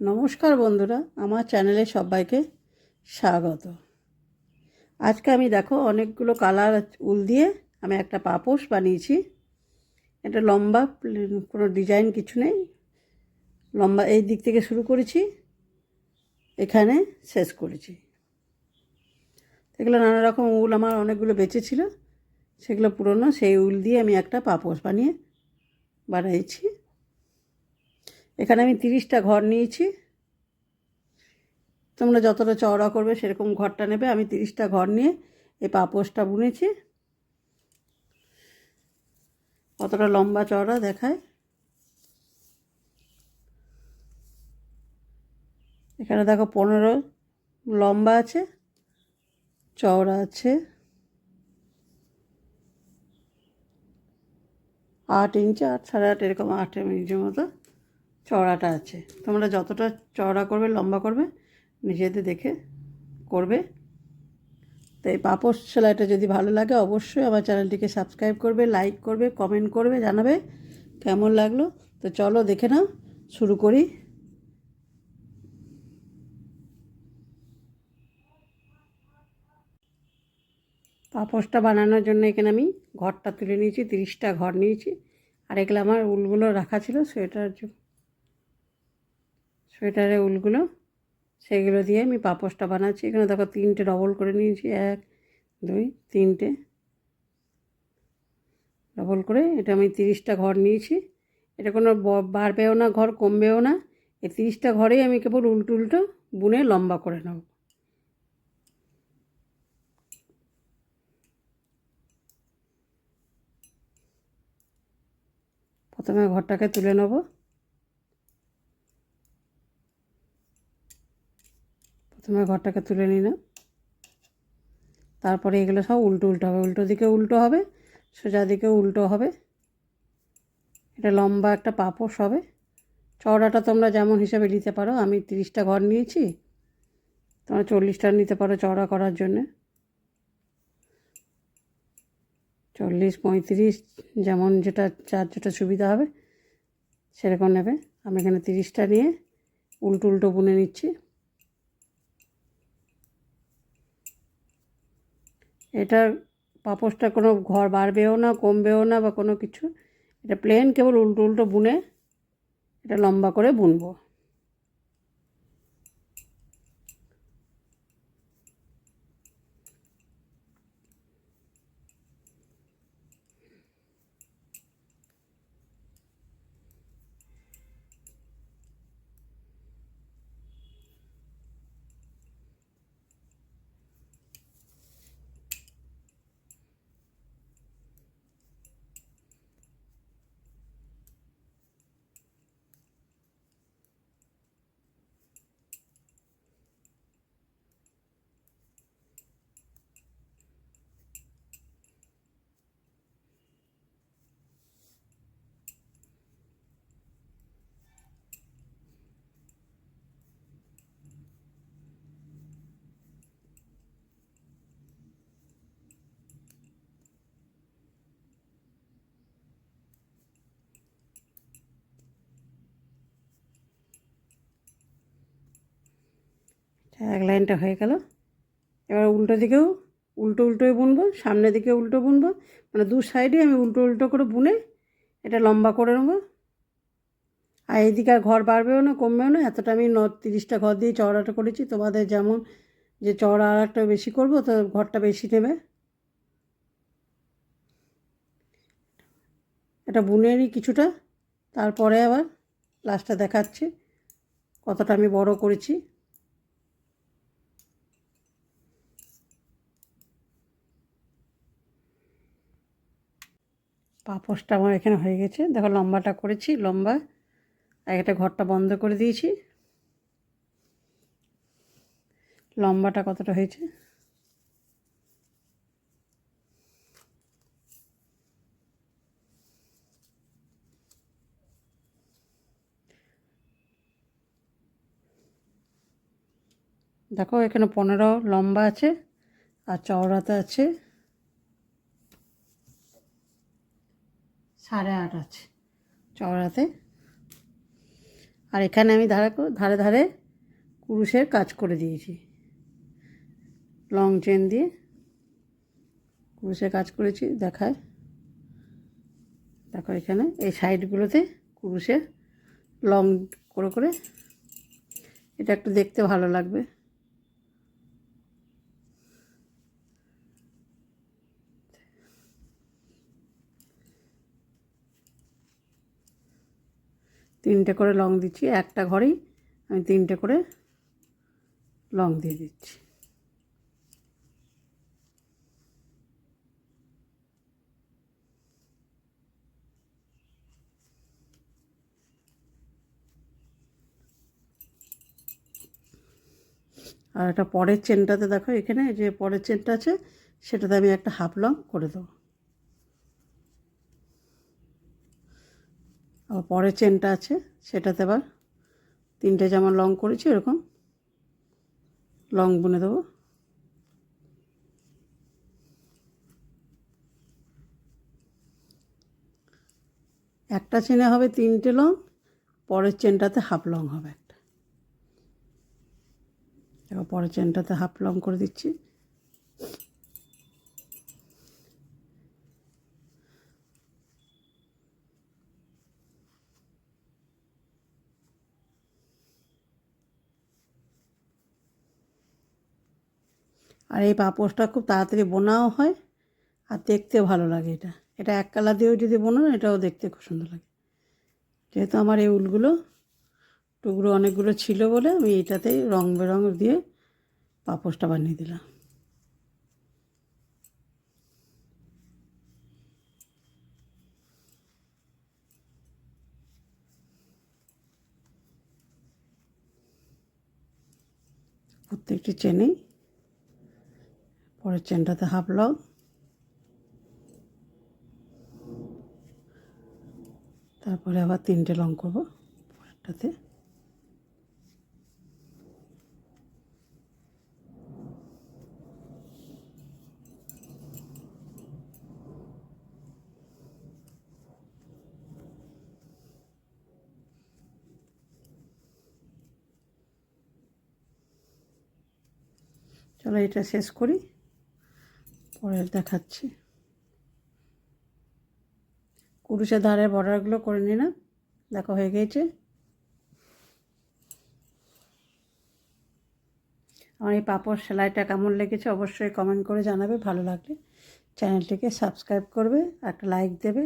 নমস্কার বন্ধুরা, আমার চ্যানেলে সবাইকে স্বাগত। আজকে আমি দেখো অনেকগুলো কালার উল দিয়ে আমি একটা পাপোশ বানিয়েছি। এটা লম্বা, কোনো ডিজাইন কিছু নেই। লম্বা এই দিক থেকে শুরু করেছি, এখানে শেষ করেছি। এগুলো নানা রকম উল আমার অনেকগুলো বেঁচে ছিল, সেগুলো পুরনো, সেই উল দিয়ে আমি একটা পাপোশ বানিয়ে বানিয়েছি এখানে আমি তিরিশটা ঘর নিয়েছি। তোমরা যতটা চওড়া করবে সেরকম ঘরটা নেবে। আমি তিরিশটা ঘর নিয়ে এই পাপোশটা বুনেছি। কতটা লম্বা চওড়া দেখায়। এখানে দেখো পনেরো লম্বা আছে, চওড়া আছে। আট ইঞ্চি, আট সাড়ে আট এরকম আট ইঞ্চির মতো। চওড়াটা আছে। তোমরা যতটা চওড়া করবে, লম্বা করবে, নিজেদের দেখে করবে। তো এই পাপোশ সেলাইটা যদি ভালো লাগে, অবশ্যই আমার চ্যানেলটিকে সাবস্ক্রাইব করবে, লাইক করবে, কমেন্ট করবে, জানাবে কেমন লাগল। তো চলো দেখে নাও, শুরু করি। পাপোশটা বানানোর জন্য এখানে আমি ঘরটা তুলে নিয়েছি, তিরিশটা ঘর নিয়েছি। আর এগুলো আমার উলগুলো রাখা ছিল সোয়েটার জন্য সোয়েটারের উলগুলো, সেগুলো দিয়ে আমি পাপোশটা বানাচ্ছি। এখানে দেখো তিনটে ডবল করে নিয়েছি, এক, দুই, তিনটে। ডবল করে এটা আমি তিরিশটা ঘর নিয়েছি। এটা কোনো বাড়বেও না, ঘর কমবেও না। এই তিরিশটা ঘরেই আমি কেবল উল্টো উল্টো বুনে লম্বা করে নেব। প্রথমে ঘরটাকে তুলে নেব। প্রথমে ঘরটাকে তুলে নিলাম তারপরে এগুলো সব উল্টো উল্টো হবে। উল্টো দিকে উল্টো হবে, সোজা দিকে উল্টো হবে। এটা লম্বা একটা পাপোশ হবে। চওড়াটা তোমরা যেমন হিসাবে নিতে পারো, আমি তিরিশটা ঘর নিয়েছি। তোমরা চল্লিশটা নিতে পারো চওড়া করার জন্যে। চল্লিশ, পঁয়ত্রিশ, যেমন যেটা যার যেটা সুবিধা হবে, সেরকম নেবে। আমি এখানে তিরিশটা নিয়ে উল্টো উল্টো বুনে নিচ্ছি। এটা পাপোশটা কোনো ঘর বাড়বেও না, কমবেও না বা কোনো কিছু। এটা প্লেন কেবল উল্টো উল্টো বুনে, এটা লম্বা করে বুনবো। এক লাইনটা হয়ে গেল। এবার উল্টো দিকেও উল্টো উল্টোই বুনবো, সামনের দিকে উল্টো বুনবো মানে দু সাইডে আমি উল্টো উল্টো করে বুনে এটা লম্বা করে নেব। আর এইদিকে আর ঘর বাড়বেও না, কমবেও না, এতটা আমি ন তিরিশটা ঘর দিয়ে চওড়াটা করেছি। তোমাদের যেমন যে চওড়া আর একটা বেশি করব, তো ঘরটা বেশি নেবে এটা বুনে নিই কিছুটা, তারপরে আবার লাস্টটা দেখাচ্ছি কতটা আমি বড় করেছি। পাপোশটা আমার এখানে হয়ে গেছে। দেখো লম্বাটা করেছি, লম্বা। একটা ঘরটা বন্ধ করে দিয়েছি। লম্বাটা কতটা হয়েছে? দেখো এখানে পনেরো লম্বা আছে আর চওড়াতে আছে। সাড়ে আট আছে চওড়াতে। আর এখানে আমি ধারে ধারে ধারে কুরুশের কাজ করে দিয়েছি। লং চেন দিয়ে কুরুশের কাজ করেছি, দেখায়। দেখো এখানে এই সাইডগুলোতে কুরুশের লং করে করে। এটা একটু দেখতে ভালো লাগবে। তিনটে করে লং দিচ্ছি, একটা ঘরেই আমি তিনটে করে লং দিয়ে দিচ্ছি। আর একটা পরের চেনটাতে দেখো, এখানে যে পরের চেনটা আছে, সেটাতে আমি একটা হাফ লং করে দেবো। আবার পরের চেনটা আছে, সেটাতে আবার তিনটে যেমন লং করেছি, এরকম লং বুনে দেবো। একটা চেনে হবে তিনটে লং পরের চেনটাতে হাফ লং হবে একটা। এবার পরের চেনটাতে হাফ লং করে দিচ্ছি। আর এই পাপোশটা খুব তাড়াতাড়ি বোনাও হয় আর দেখতেও ভালো লাগে এটা। এটা এক কালার দিয়েও যদি বোনো না এটাও দেখতে খুব সুন্দর লাগে। যেহেতু আমার এই উলগুলো, টুকরো অনেকগুলো ছিল বলে আমি এটাতেই রং বেরং দিয়ে পাপোশটা বানিয়ে দিলাম। প্রত্যেকটি চেনেই পরের চেনটাতে হাফ লং তারপরে আবার তিনটে লং করব পরেরটাতে। চলো এটা শেষ করি। পরে দেখাচ্ছি। কুরুষের ধারের বর্ডারগুলো করে নিলাম দেখো হয়ে গিয়েছে। আমার এই পাপড় সেলাইটা কেমন লেগেছে অবশ্যই কমেন্ট করে জানাবে। ভালো লাগলে চ্যানেলটিকে সাবস্ক্রাইব করবে, একটা লাইক দেবে।